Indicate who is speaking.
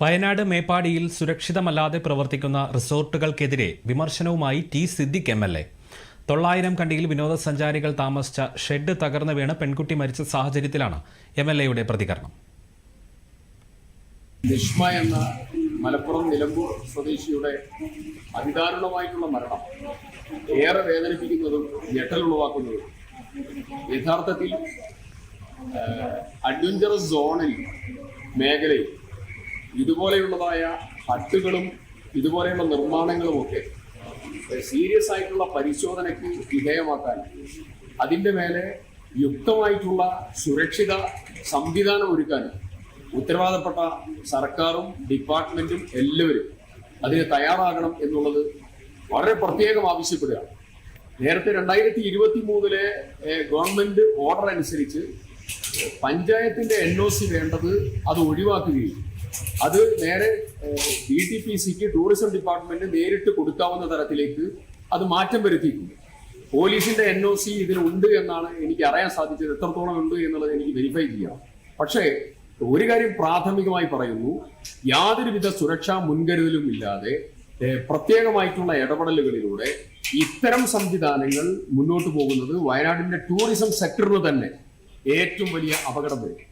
Speaker 1: വയനാട് മേപ്പാടിയിൽ സുരക്ഷിതമല്ലാതെ പ്രവർത്തിക്കുന്ന റിസോർട്ടുകൾക്കെതിരെ വിമർശനവുമായി T. Siddique M. L. A. തൊള്ളായിരം കണ്ടിയിൽ വിനോദസഞ്ചാരികൾ താമസിച്ച ഷെഡ് തകർന്നു വീണ് പെൺകുട്ടി മരിച്ച സാഹചര്യത്തിലാണ് എം. എൽ. എയുടെ പ്രതികരണം.
Speaker 2: നിഷ്മ എന്ന മലപ്പുറം നിലമ്പൂർ സ്വദേശിയുടെ അതിദാരുണമായിട്ടുള്ള മരണം ഏറെ വേദനിപ്പിക്കുന്നതും ഞെട്ടലുളവാക്കുന്നതും യഥാർത്ഥത്തിൽ അഡ്വഞ്ചറസ് സോണിൽ മേഖലയിൽ ഇതുപോലെയുള്ളതായ ഹട്ടുകളും ഇതുപോലെയുള്ള നിർമ്മാണങ്ങളും ഒക്കെ സീരിയസ് ആയിട്ടുള്ള പരിശോധനയ്ക്ക് വിധേയമാക്കാൻ അതിന്റെ മേലെ യുക്തമായിട്ടുള്ള സുരക്ഷിത സംവിധാനം ഒരുക്കാനും ഉത്തരവാദപ്പെട്ട സർക്കാരും ഡിപ്പാർട്ട്മെന്റും എല്ലാവരും അതിന് തയ്യാറാകണം എന്നുള്ളത് വളരെ പ്രത്യേകം ആവശ്യപ്പെടുകയാണ്. നേരത്തെ രണ്ടായിരത്തി ഇരുപത്തി മൂന്നിലെ ഗവൺമെന്റ് ഓർഡർ അനുസരിച്ച് പഞ്ചായത്തിന്റെ എൻ ഒ സി വേണ്ടത് അത് ഒഴിവാക്കുകയും അത് നേരെ ഡി ടി പി സിക്ക് ടൂറിസം ഡിപ്പാർട്ട്മെന്റ് നേരിട്ട് കൊടുക്കാവുന്ന തരത്തിലേക്ക് അത് മാറ്റം വരുത്തിയിട്ടുണ്ട്. പോലീസിന്റെ എൻ ഒ സി ഇതിനുണ്ട് എന്നാണ് എനിക്ക് അറിയാൻ സാധിച്ചത്. എത്രത്തോളം ഉണ്ട് എന്നുള്ളത് എനിക്ക് വെരിഫൈ ചെയ്യണം പക്ഷേ ഒരു കാര്യം പ്രാഥമികമായി പറയുന്നു. യാതൊരുവിധ സുരക്ഷാ മുൻകരുതലും ഇല്ലാതെ പ്രത്യേകമായിട്ടുള്ള ഇടപെടലുകളിലൂടെ ഇത്തരം സംവിധാനങ്ങൾ മുന്നോട്ട് പോകുന്നത് വയനാടിന്റെ ടൂറിസം സെക്ടറിന് തന്നെ ഏറ്റവും വലിയ അപകടം വരും